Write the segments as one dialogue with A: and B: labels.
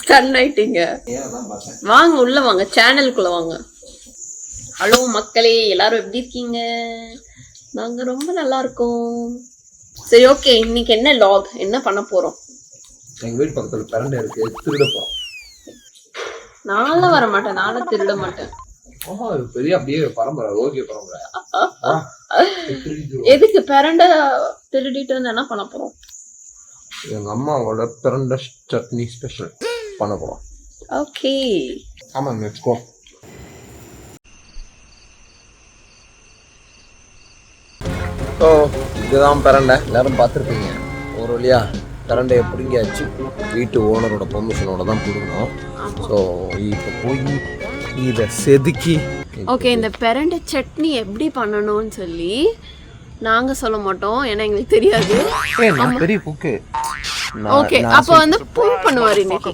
A: Stun ஆயிட்டீங்க. வாங்க உள்ள வாங்க சேனலுக்குள்ள வாங்க. ஹலோ மக்களே எல்லாரும் எப்படி இருக்கீங்க? நாங்க ரொம்ப நல்லா இருக்கோம். சரி ஓகே இன்னைக்கு என்ன லாக் என்ன பண்ண போறோம்?
B: எங்க வீட்டு பக்கத்துல பிரண்டை இருக்கு திருட போறோம்.
A: நான்லாம் வர மாட்டேன் நானும் திருட மாட்டேன்.
B: ஆமா பெரிய அப்படியே பரம்பரை ஓகே பரம்பரை.
A: எதுக்கு பிரண்ட திருடிட்டு என்ன பண்ண போறோம்?
B: எங்க அம்மாவோட பிரண்டை சட்னி ஸ்பெஷல் பண்ண போறோம்.
A: ஓகே.
B: ஆமா லெட்ஸ் கோ ஸோ இதுதான் பிரண்டை. எல்லாரும் பார்த்துருப்பீங்க. ஒரு வழியா பிரண்டையை பிடுங்கியாச்சு. வீட்டு ஓனரோட பெர்மிஷனோட தான் பிடுங்கணும். ஸோ இப்போ போய் இதை செதுக்கி
A: ஓகே இந்த பிரண்ட சட்னி எப்படி பண்ணணும்னு சொல்லி நாங்க சொல்ல மாட்டோம் ஏன்னா எங்களுக்கு தெரியாது.
B: பெரிய குக்கு
A: ஓகே அப்போ வந்து ப்ரூவ் பண்ணுவார் இன்னைக்கு.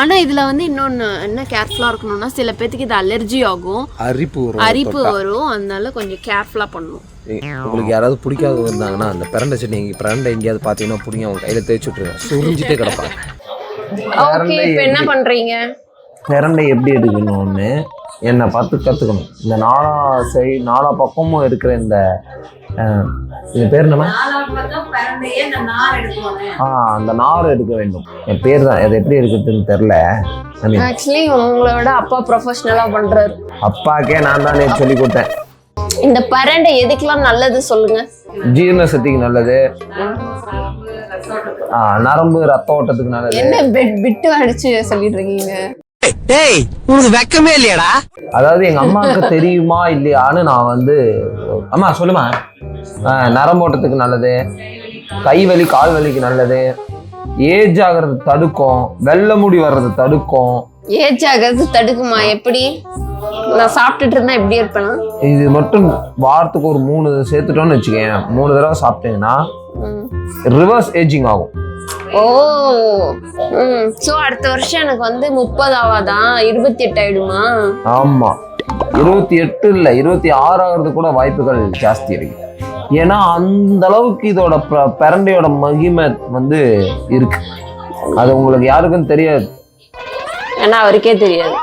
A: ஆனா இதுல வந்து இன்னொன்னு என்ன கேர்ஃபுல்லா இருக்கணும்னா சில பேத்துக்கு இது அலர்ஜி ஆகும்.
B: அரிப்பு வரும்
A: அரிப்பு வரும் அதனால கொஞ்சம் கேர்ஃபுல்லா பண்ணணும்.
B: உங்களுக்கு யாராவது பிடிக்காத இருந்தாங்கன்னா அந்த பிரண்டை சட்னி எங்க பிரண்டை எங்கேயாவது பார்த்தீங்கன்னா பிடிங்க அவங்க கையில தேய்ச்சி விட்டுருங்க. சுரிஞ்சிட்டே கிடப்பாங்க.
A: ஓகே இப்போ என்ன பண்றீங்க?
B: பிரண்டை எப்படி எடுக்கணும்னு என்னை பார்த்து கற்றுக்கணும் இந்த நாலா சை நாலா பக்கமும் இருக்கிற இந்த இது பேர் என்ன ஆ அந்த நார் எடுக்க வேண்டும். என் பேர் தான் அது எப்படி எடுக்கிறதுன்னு தெரில
A: ஆக்சுவலி உங்களோட அப்பா ப்ரொஃபஷனலா பண்றாரு.
B: அப்பாக்கே நான் தான் நேற்று சொல்லி கொடுத்தேன்.
A: இந்த பரண்டை எதுக்கெல்லாம் நல்லது சொல்லுங்க.
B: ஜீரண சக்திக்கு நல்லது. நரம்பு ரத்த ஓட்டத்துக்கு நல்லது.
A: என்ன பெட் பிட்டு அடிச்சு சொல்லிட்டு இருக்கீங்க?
C: டேய் உனக்கு வெக்கமே இல்லையாடா.
B: அதாவது எங்க அம்மாவுக்கு தெரியுமா இல்லையான்னு நான் வந்து அம்மா சொல்லுமா ஆ, நரம்பு ஓட்டத்துக்கு நல்லது. கை வலி கால் வலிக்கு நல்லது. ஏஜ் ஆகிறது தடுக்கும். வெள்ளை முடி வர்றது தடுக்கும்.
A: ஏஜ் ஆகிறது தடுக்குமா? எப்படி? நான் சாப்பிட்டுட்டு இருந்தா எப்படி இருப்பேனா?
B: இது மட்டும் வாரத்துக்கு ஒரு மூணு சேர்த்துட்டோம்னு வச்சுக்கேன் மூணு தடவை சாப்பிட்டீங்கன்னா. ரிவர்ஸ் ஏஜிங் ஆகும்.
A: ஓ ம். ஸோ அடுத்த வருஷம் எனக்கு வந்து முப்பது ஆவாதான் இருபத்தி எட்டு ஆயிடுமா?
B: ஆமா. இருபத்தி எட்டு இல்ல இருபத்தி ஆறு ஆகிறது கூட வாய்ப்புகள் ஜாஸ்தி இருக்கு. ஏன்னா அந்த அளவுக்கு இதோட ப- பிரண்டையோட மகிமை வந்து இருக்கு. அது உங்களுக்கு யாருக்கும் தெரியாது.
A: ஏன்னா அவருக்கே தெரியாது.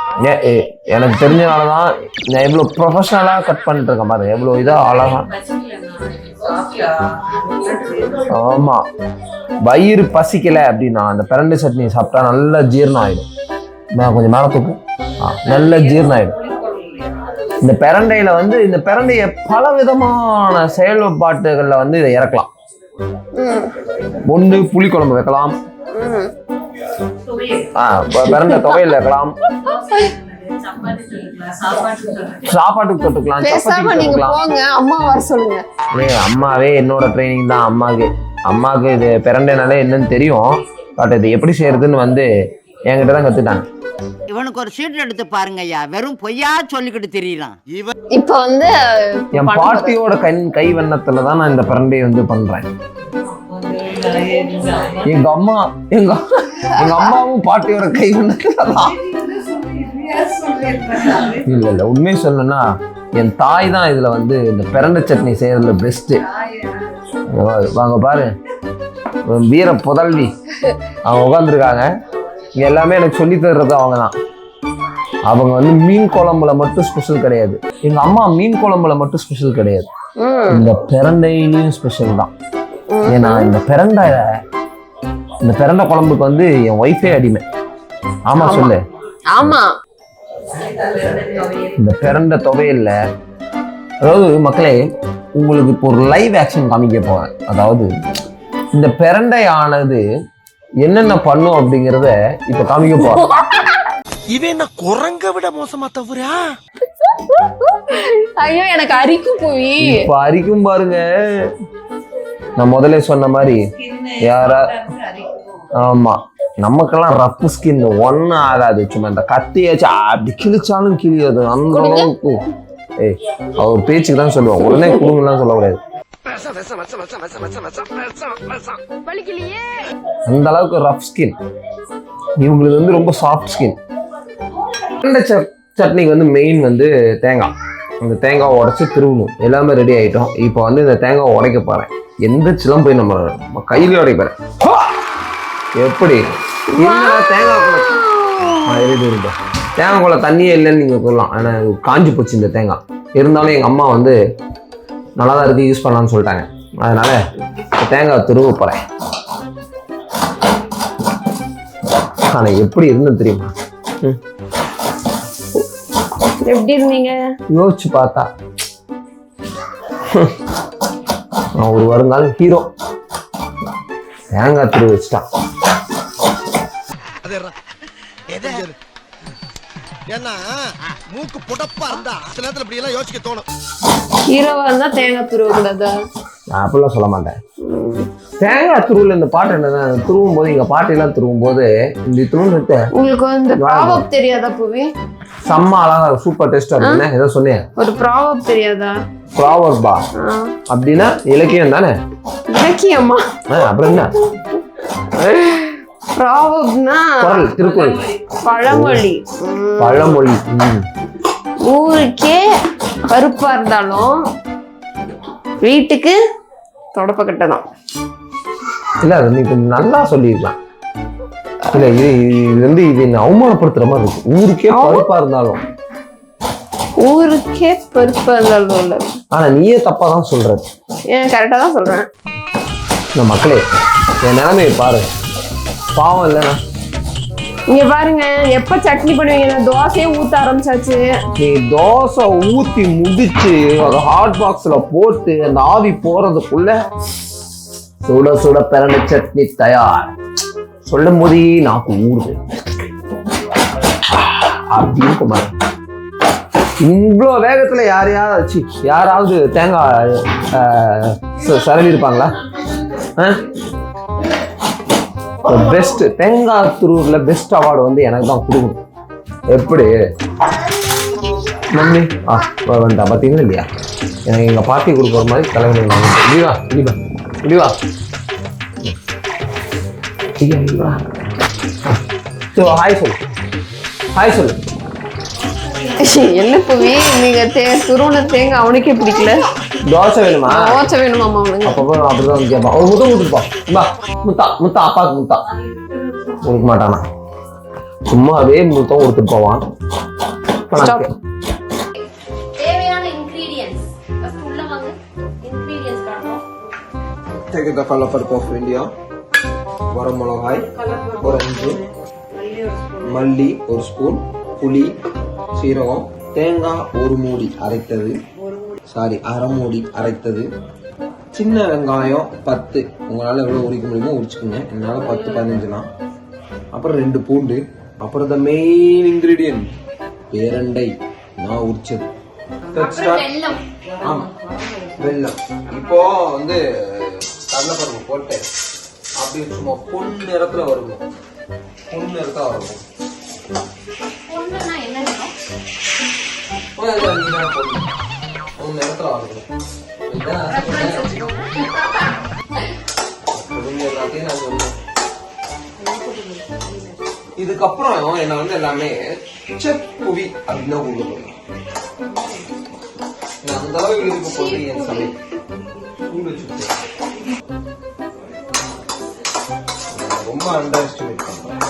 B: எனக்கு தெரிஞ்சனால தான் நான் எவ்வளோ ப்ரொஃபஷனலாக கட் பண்ணிட்டு இருக்கேன் பாருங்க. எவ்வளோ இதாக அழகா. ஆமா. வயிறு பசிக்கல அப்படின்னா அந்த பிரண்டை சட்னி சாப்பிட்டா நல்லா ஜீரணம் ஆயிடும். நான் கொஞ்சம் மேலே தூக்கு. ஆ, நல்ல ஜீரணம் ஆயிடும். இந்த பிரண்டையில வந்து இந்த பிரண்டைய பல விதமான செயல்பாட்டுகளில் வந்து இதை இறக்கலாம். ஒன்று புளிக்குழம்பு வைக்கலாம்.
A: ம்.
B: ஆ பிரண்டை துவையல் வைக்கலாம். சாப்பாட்டுக்கு தொட்டுக்கலாம்
A: பேசாம நீங்க போங்க அம்மா வர சொல்லுங்க.
B: ஏய், அம்மாவே என்னோட ட்ரைனிங் தான் அம்மாவுக்கு அம்மாவுக்கு இது பிரண்டைனாலே என்னன்னு தெரியும். பட் இது எப்படி செய்யறதுன்னு வந்து என்கிட்ட தான் கத்துட்டாங்க.
C: இவனுக்கு ஒரு சீட் எடுத்து பாருங்க ஐயா. வெறும் பொய்யா சொல்லிக்கிட்டு தெரியலாம் இவன்
A: இப்ப வந்து
B: என். பாட்டியோட கண் கை வண்ணத்துல தான் நான் இந்த பிரண்டையை வந்து பண்றேன். எங்க அம்மா எங்க எங்க அம்மாவும் பாட்டியோட கை வண்ணத்துல தான். இல்ல இல்ல. உண்மையை சொல்லணும்னா என் தாய் தான் இதுல வந்து இந்த பிரண்டை சட்னி செய்யறதுல பெஸ்ட் வாங்க பாரு. வீர புதல்வி. அவங்க உட்காந்துருக்காங்க இங்க எல்லாமே எனக்கு சொல்லி தர்றது அவங்க தான். அவங்க வந்து மீன் குழம்புல மட்டும் ஸ்பெஷல் கிடையாது. எங்க அம்மா மீன் குழம்புல மட்டும் ஸ்பெஷல் கிடையாது. இந்த பிரண்டையிலையும் ஸ்பெஷல் தான். ஏன்னா இந்த பிரண்டை இந்த பிரண்டை குழம்புக்கு வந்து என் ஒய்ஃபே அடிமை. ஆமா. சொல்லு.
A: ஆமா.
B: இந்த பிரண்ட துவையல்ல அதாவது மக்களே உங்களுக்கு இப்போ ஒரு லைவ் ஆக்ஷன் காமிக்க போறேன். அதாவது இந்த பிரண்டை ஆனது என்னென்ன பண்ணும் அப்படிங்கிறத இப்ப காமிக்க போறேன்.
C: இவன் என்ன குரங்க விட மோசமா தவிரா
A: ஐயோ எனக்கு அரிக்கும் போய்
B: இப்ப அரிக்கும் பாருங்க. நான் முதல்ல சொன்ன மாதிரி யாரா ஆமா. நமக்கெல்லாம் ரஃப் ஸ்கின் ஒன்றும் ஆகாது. சும்மா இந்த கத்தியாச்சு அப்படி கிழிச்சாலும் கிழியாது. அந்த அளவுக்கு. ஏய் அவர் பேச்சுக்கு தான் சொல்லுவோம் உடனே குடுங்கலாம் சொல்லக்கூடாது. அந்த அளவுக்கு ரஃப் ஸ்கின் இவங்களுக்கு வந்து ரொம்ப சாஃப்ட் ஸ்கின் இந்த சட் சட்னிக்கு வந்து மெயின் வந்து தேங்காய். அந்த தேங்காவை உடச்சி திருவணும். எல்லாமே ரெடி ஆகிட்டோம் இப்போ வந்து இந்த தேங்காவை உடைக்க போகிறேன் எந்த சிலம் போய் நம்ம கையிலே உடைக்க போகிறேன் எப்படி? தேங்காய் கூட ஆ இருக்கு இருக்கு தேங்காய் குள்ள தண்ணியே இல்லைன்னு நீங்கள் சொல்லலாம். ஆனால் காஞ்சி போச்சு இந்த தேங்காய். இருந்தாலும் எங்கள் அம்மா வந்து நல்லா தான் இருக்குது யூஸ் பண்ணலாம்னு சொல்லிட்டாங்க. அதனால தேங்காய் துருவ போகிறேன் ஆனால் எப்படி இருந்தது தெரியுமா?
A: எப்படி இருந்தீங்க?
B: யோசிச்சு பார்த்தா நான் ஒரு வருங்கால ஹீரோ தேங்காய் துருவ வச்சுட்டான்.
D: ஏன்னா மூக்கு புடப்பா இருந்தா சில நேரத்துல இப்படி எல்லாம் யோசிக்க தோணும்.
A: ஹீரோவா இருந்தா தேங்காய் துருவ கூடாதா
B: நான் அப்படிலாம் சொல்ல மாட்டேன். தேங்காய் துருவில் இந்த பாட்டு என்னன்னா துருவும் போது எங்க பாட்டிலாம் துருவும் போது இந்த துருவத்தை
A: உங்களுக்கு வந்து ப்ராவப் தெரியாதா புவி?
B: செம்ம அழகா சூப்பர் டேஸ்டா இருக்குன்னு ஏதோ சொன்னேன்.
A: ஒரு ப்ராவப் தெரியாதா?
B: ஃப்ளவர் பா
A: ஆ.
B: அப்படின்னா இலக்கியம் தானே?
A: இலக்கியமா?
B: அப்புறம் என்ன?
A: ப்ராவப்னா
B: குரல் திருக்குறள்.
A: பழமொழி.
B: பழமொழி.
A: ஊருக்கே பருப்பா இருந்தாலும் வீட்டுக்கு தொடப்பக்கட்டை தான்
B: இல்ல அது நீ நல்லா சொல்லியிருக்கலாம். இல்ல இது இது வந்து இது என்ன அவமானப்படுத்துற மாதிரி இருக்கு. ஊருக்கே பருப்பா இருந்தாலும்.
A: ஊருக்கே பருப்பா இருந்தாலும் இல்ல.
B: ஆனா நீயே தப்பா தான் சொல்ற.
A: ஏன் கரெக்டா தான் சொல்றேன்.
B: இந்த மக்களே என் நிலைமையை பாரு. பாவம் இல்லைண்ணா.
A: இங்க பாருங்க எப்ப சட்னி பண்ணுவீங்க? தோசையே ஊத்த ஆரம்பிச்சாச்சு.
B: நீ தோசை ஊத்தி முடிச்சு அதை ஹாட் பாக்ஸ்ல போட்டு அந்த ஆவி போறதுக்குள்ள சுட சுட பிறந்த சட்னி தயார். சொல்லும் போதே நாக்கு ஊறுது. அப்படின்னு குமார் இவ்வளோ வேகத்துல யாரையாவது யாராவது தேங்காய் சரவி இருப்பாங்களா? பெஸ்ட் தேங்காய் துருவுல பெஸ்ட் அவார்டு வந்து எனக்கு தான் கொடுக்கணும் எப்படி? மம்மி ஆ வ- வந்துட்டா பார்த்தீங்களா இல்லையா? எனக்கு எங்கள் பாட்டி கொடுக்குற மாதிரி தலைவலி நான் இப்படி வா. ஹாய் சொல்லு. ஹாய் சொல்லு.
A: என்ன புவி? நீங்க தே துருவன தேங்காய் அவனுக்கே பிடிக்கல.
B: தோசை வேணுமா?
A: தோசை வேணுமாமா அவனுக்கு
B: அப்பப்போ நான் அப்படிதான் வந்து கேட்பான். ஒரு முத்தம் கொடுத்துருப்பா வா முத்தா முத்தா அப்பாவுக்கு முத்தா. கொடுக்க மாட்டானா? சும்மா அதே முத்தம் கொடுத்துட்டு போவான். take the color purple of India வரமிளகாய் ஒரு அஞ்சு மல்லி ஒரு ஸ்பூன் புளி சீரகம் தேங்காய் ஒரு மூடி அரைத்தது. சாரி அரை மூடி அரைத்தது. சின்ன வெங்காயம் பத்து. உங்களால் எவ்வளோ உரிக்க முடியுமோ உரிச்சுக்கோங்க. என்னால் பத்து பதினஞ்சுலாம் அப்புறம் ரெண்டு பூண்டு. அப்புறம் த மெயின் இன்கிரீடியன்ட் பேரண்டை. நான் உரிச்சது. Let's start.
E: வெல்லம்.
B: ஆமா. வெல்லம். இப்போ வந்து கடலைப்பருப்பு போட்டு. அப்படியே சும்மா பொன் நிறத்துல வருவோம் பொன் நிறத்தா வருவோம்
E: பொண்ணுன்னா என்ன நிறம்?
B: பொன் எல்லாத்தையும் நான் சொன்னேன். இதுக்கப்புறம் என்ன வந்து எல்லாமே செப் புவி அப்படின்னு கூப்பிடுவாங்க நான் அந்த அளவுக்கு இருக்க போது என் நான் ரொம்ப அண்டர் எஸ்டிமேட் பண்றேன்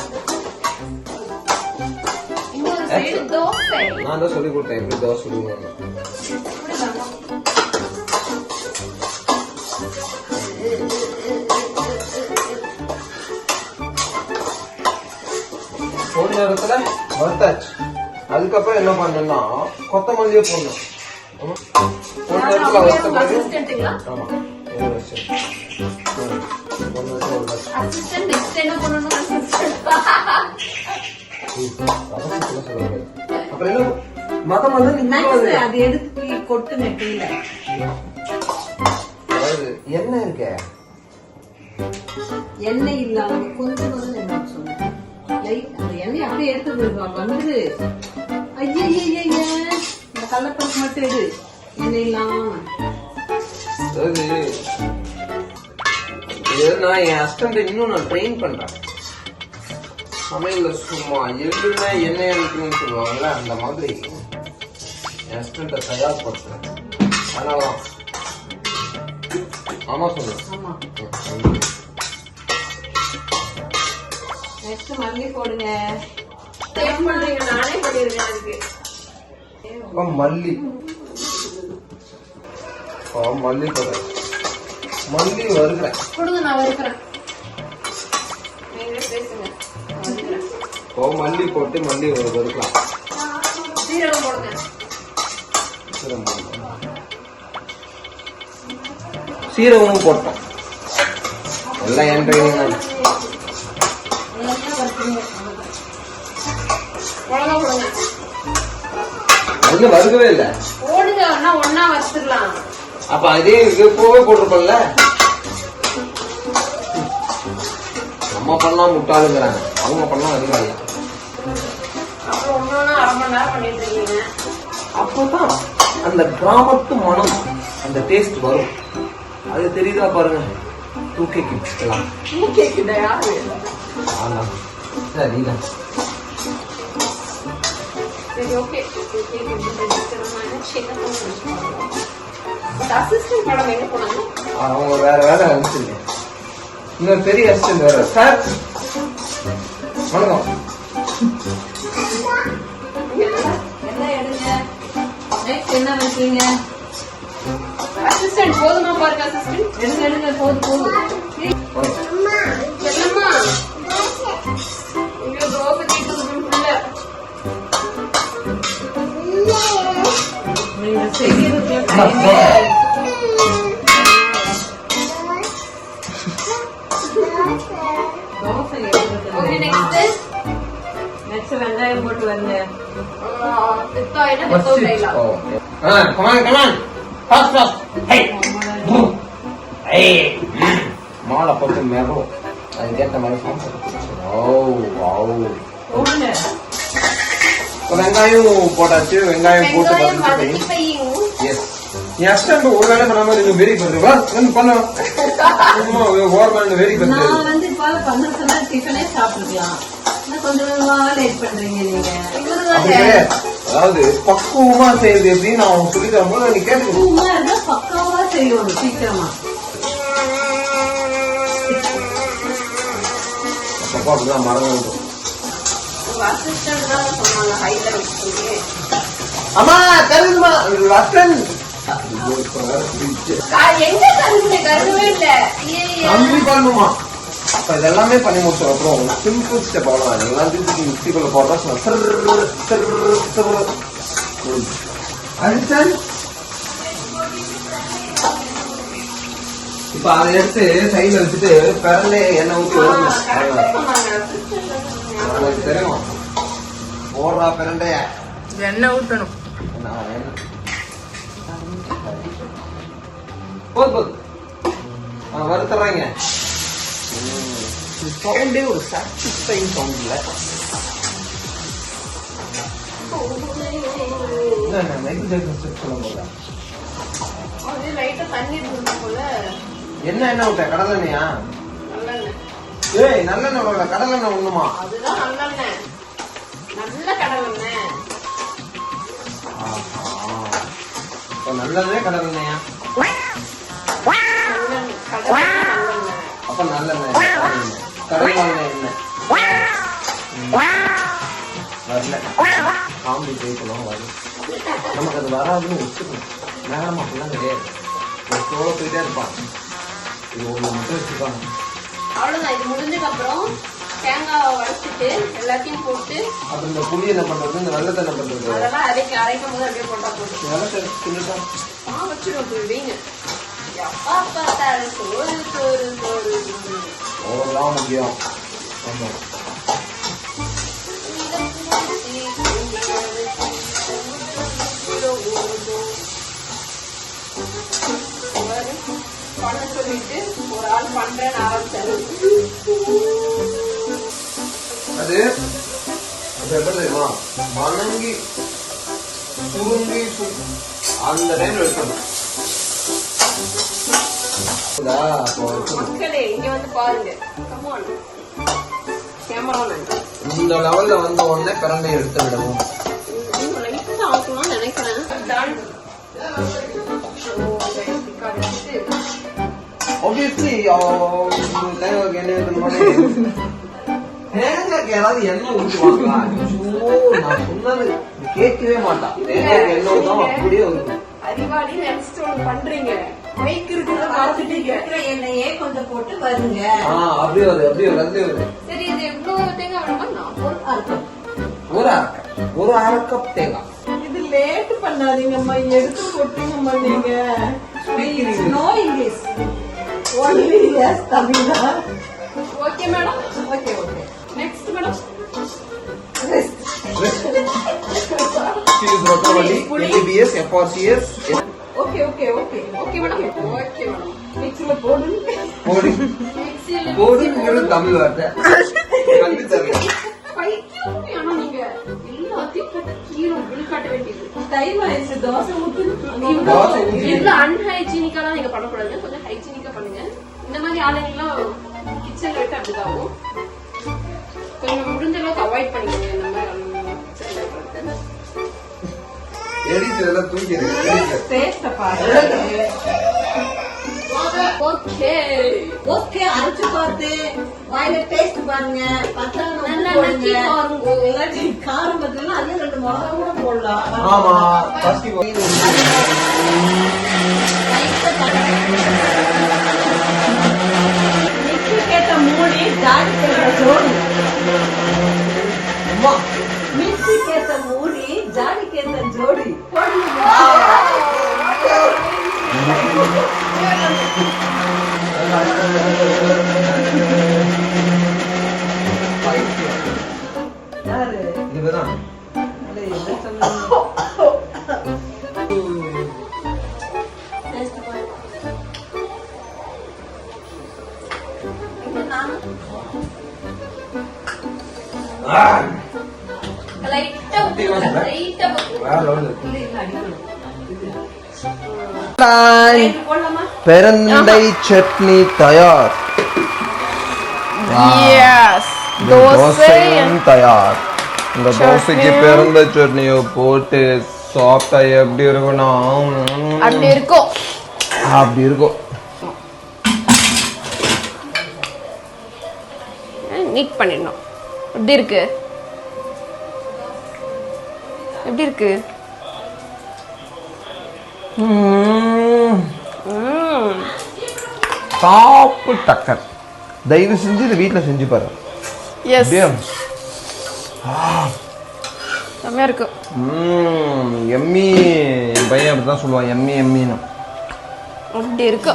B: நான் தான் சொல்லி கொடுத்தேன் எப்படி தோசை சுடுவாங்க ஒரு நேரத்துல வறுத்தாச்சு அதுக்கப்புறம் என்ன பண்ணணும்னா கொத்தமல்லியே போடணும். ஒரு நேரத்துல வறுத்த ஆமா
E: என்ன.
B: அப்புறம் மதம் வந்து அது-
F: எடுத்து கீழே?
B: அதாவது என்ன இருக்க.
F: எண்ணெய் இல்லாம கொஞ்சம் வந்து என்ன சொன்னேன் அந்த எண்ணெய் அப்படியே எடுத்து வந்துரு ஐயா இந்த கடலப்பருப்பு மட்டும் எடு. எண்ணெய் இல்லாம
B: அதாவது இது நான் என் ஹஸ்பண்ட் இன்னும் நான் ட்ரெயின் பண்றேன். சமையல்ல சும்மா எள்ளுனா எண்ணெய் அடிக்கணும்னு சொல்லுவாங்கல்ல அந்த மாதிரி. என் ஹஸ்பண்டை தயார்படுத்துறேன். அதனாலதான். ஆமா சொல்லு.
F: ஆமா.
B: ம்.
F: நெக்ஸ்ட் மல்லி போடுங்க.
A: நானே பண்ணிருக்கேன் அதுக்கு.
B: மல்லி. ஆ மல்லி போடுறேன் மல்லி வறுக்கிறேன்.
E: கொடுங்க நான்
A: பேசுங்க.
B: ஓ மல்லி போட்டு மல்லி வறு- வறுக்கலாம்.
A: சீரகம் போடுங்க.
B: சீரகம் போடணும். சீரகமும் போட்டோம் எல்லாம் என் ட்ரைனிங் தான்
A: மிளகா போடுங்க
B: வறுக்கவே இல்லை.
A: போடுங்க ஒன்னா ஒன்னா வச்சுக்கலாம்.
B: அப்ப அதே இது பூவே போட்டிருப்போம்ல. நம்ம பண்ணா முட்டாளுங்கிறாங்க. அவங்க பண்ணா அதிகாரி.
A: அப்புறம் அரை மணி நேரம் பண்ணிட்டு இருக்கீங்க.
B: அப்பதான் அந்த கிராமத்து மனம் அந்த டேஸ்ட் வரும். அது தெரியுதா பாருங்க. கிட்ஸ்லாம்
A: கேக்குதா யாரு
B: ஆனா சரிதான்
A: சரி ஓகே
B: அவங்க வேற வேலை அனுப்பிச்சிருக்கேன் இன்னொரு பெரிய அசிஸ்டன்ட் வேற சார் வணக்கம்
F: என்ன வைக்கிறீங்க
A: அசிஸ்டன்ட் போதுமா பாருங்க அசிஸ்டன்ட்
F: எடுங்க எடுங்க போது போது
B: Boom. Hey. Mm. மாலை போட்டு மேகம் அதுக்கேற்ற மாதிரி ஓ வாவ் வெங்காயம் போட்டாச்சு வெங்காயம் போட்டு நீ அஸ்டன்ட் ஒரு வேலை பண்ண. வெரி பண்ண பண்ணுறது
F: நான் வந்து இப்போ பண்ண சொன்னா டிஃபனே சாப்பிட்டுக்கலாம் இன்னும் கொஞ்சம் கொஞ்சமா லேட் பண்றீங்க நீங்க.
B: அப்படியே அதாவது பக்குவமா செய்யறது எப்படின்னு நான் அவங்க சொல்லி தரும்போது நீ கேட்டுக்கணும்
F: சும்மா இருந்தா பக்காவா செய்யணும் சீக்கிரமா.
B: அப்பா அப்படிதான் மறந்து
A: அசிஸ்டன்ட் தான் சொன்னாங்க ஹைல வச்சுட்டு
B: அம்மா கருதுமா. நன்றி பண்ணுமா அப்ப இதெல்லாமே பண்ணி முடிச்ச அப்புறம் சிம்பிள் ஸ்டெப் அவ்வளவுதான் இதெல்லாம் திருப்பி மிக்சிக்குள்ள போடுறா இப்ப அதை எடுத்து சைடுல வச்சுட்டு பிறலே எண்ணெய்
A: சொன்னாங்க.
B: உங்களுக்கு தெரியும். போடுறா பிறண்டைய
G: எண்ணெய் ஊற்றணும்
B: என்ன- போது போது. ஆ வருத்துறாங்க. சவுண்டே ஒரு சாட்டிஸ்ஃபைங் சவுண்ட் இல்ல. என்ன என்ன என்ன விட்ட கடலெண்ணெயா? ஏய் நல்லெண்ணெய் கடலெண்ணெய் ஒண்ணுமா
A: அதுதான் நல்லெண்ணெய். நல்ல கடலெண்ணெய்.
B: நல்லதே கடலெண்ணெயா அப்ப நல்லெண்ணெய் கடல் எண்ணெய். வரல. காமெடி பேசலாம் வரும். நமக்கு அது வராதுன்னு வச்சுக்கணும். மேடம் அப்படிலாம் கிடையாது. ஒரு போயிட்டே இருப்பான். இது மட்டும் வச்சுப்பாங்க
A: இது முடிஞ்சதுக்கு அப்புறம் தேங்காவை உடைச்சிட்டு எல்லாத்தையும் போட்டு
B: அப்புறம் இந்த புளி என்ன பண்றது? இந்த வெள்ளத்தை என்ன பண்றது.
A: அதெல்லாம் அரைக்க அரைக்கும் போது அப்படியே போட்டா போதும்.
B: வெள்ளத்தை தின்னுட்டோம்
A: ஆ வச்சிடும் அப்படி வைங்க. எப்பா பார்த்தாலும் சோறு சோறு சோறு சோறு.
B: அவ்வளோதான் முக்கியம் ஆமா.
A: பண்ண சொல்லிட்டு ஒரு ஆள் பண்றேன்னு ஆரம்பிச்சாரு.
B: அது அது எப்படி தெரியுமா? வணங்கி சுருங்கி அந்த டைம்ல எடுக்கணும் இந்த லெவல்ல வந்த உடனே பிறந்தை எடுத்து
A: டன்
B: obviously என்ன இருக்கணும் தேங்காய்க்கு யாராவது எண்ணெய் ஊற்றுவாங்களா ஐயோ, நான் சொன்னது நீ கேட்கவே மாட்டான் தேங்காய்க்கு எண்ணெய் ஊத்தாம அப்படியே வந்து
A: அறிவாளி நினைச்சிட்டு ஒண்ணு பண்றீங்க. மைக் இருக்கிறத
F: பார்த்துட்டு இருக்கிற எண்ணெயே கொஞ்சம் போட்டு வருங்க.
B: ஆ அப்படியே வருது அப்படியே வருது அப்படியே வருது.
E: சரி இது எவ்வளவு தேங்காய் வேணுமா நான்
F: ஒரு அர்த்தம்
B: ஒரு அரை ஒரு தேங்காய்.
F: இது லேட் பண்ணாதீங்கம்மா எடுத்து போட்டீங்கம்மா நீங்க. No English only yes Tamil?
E: Okay madam
B: MBBS FRCS
F: okay okay okay
E: okay madam okay madam
F: மிக்ஸில போடு
B: போடு போடுங்கிறது தமிழ் வார்த்தை கண்டு தரேன்
E: பைத்தியம் ஆனா நீங்க எல்லாத்தையும் போட்டு கீரை விழுக்காட்ட வேண்டியது.
F: டைம் ஆயிடுச்சு தோசை ஊத்து.
B: தோசை ஊத்தி.
E: எவ்வளவு அன்ஹைஜீனிக்காலாம் நீங்க பண்ணக்கூடாது. கொஞ்சம் ஹைஜீனிக்கா பண்ணுங்க. இந்த மாதிரி ஆளுங்கெல்லாம் கிச்சன்ல விட்டு அப்படிதான் ஆகும் கொஞ்சம் முடிஞ்ச அளவுக்கு அவாய்ட் பண்ணிக்கோங்க. இந்த மாதிரி கிச்சன்ல இருக்கிறது
B: எடிட்டர் எல்லாம் தூக்கிடுங்க
F: டேஸ்ட பாருங்க
E: ஓகே.
F: ஓகே அரைச்சு பார்த்து. வாயில டேஸ்ட் பாருங்க. பத்தா
E: நல்லா
F: போடுங்க.
E: நக்கி பாருங்க.
F: இல்லாட்டி காரம் ரெண்டு மிளகா கூட போடலாம்.
B: ஆமா ஃபர்ஸ்ட்
F: மிக்ஸி கேட்ட மூடி ஜாடி கேட்ட ஜோடி. Thank
E: you.
B: பெரண்டை சட்னி தயார். தோசையும் தயார். இந்த தோசைக்கு பெருந்த சட்னியை போட்டு சாப்பிட்டா எப்படி இருக்கணும்
A: அப்படி இருக்கும்
B: அப்படி இருக்கும்
A: நீட் பண்ணிடணும். எப்படி இருக்கு? எப்படி இருக்கு?
B: சாப்பு டக்கர் தயவு செஞ்சு இதை வீட்டில் செஞ்சு பாரு.
A: எஸ்
B: அப்படியே.
A: செம்மையா இருக்கு.
B: எம்மி என் பையன் அப்படி தான் சொல்லுவான். எம்மி எம்மின்னு.
A: அப்படி இருக்கு.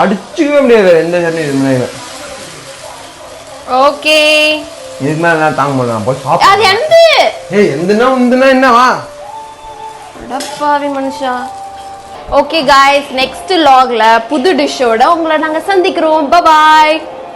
B: அடிச்சுக்கவே முடியாது. எந்த சட்னி இது
A: ஓகே
B: இதுக்கு மேலே நான் தாங்க முடியல நான் போய்
A: அது
B: சாப்பிட்டு
A: எந்த?
B: ஏய் எந்தனா உந்துனா என்னவா?
A: அடப்பாவி மனுஷா. ஓகே காய்ஸ் நெக்ஸ்ட் லாகில் புது டிஷ்ஷோட உங்களை நாங்கள் சந்திக்கிறோம். பாய்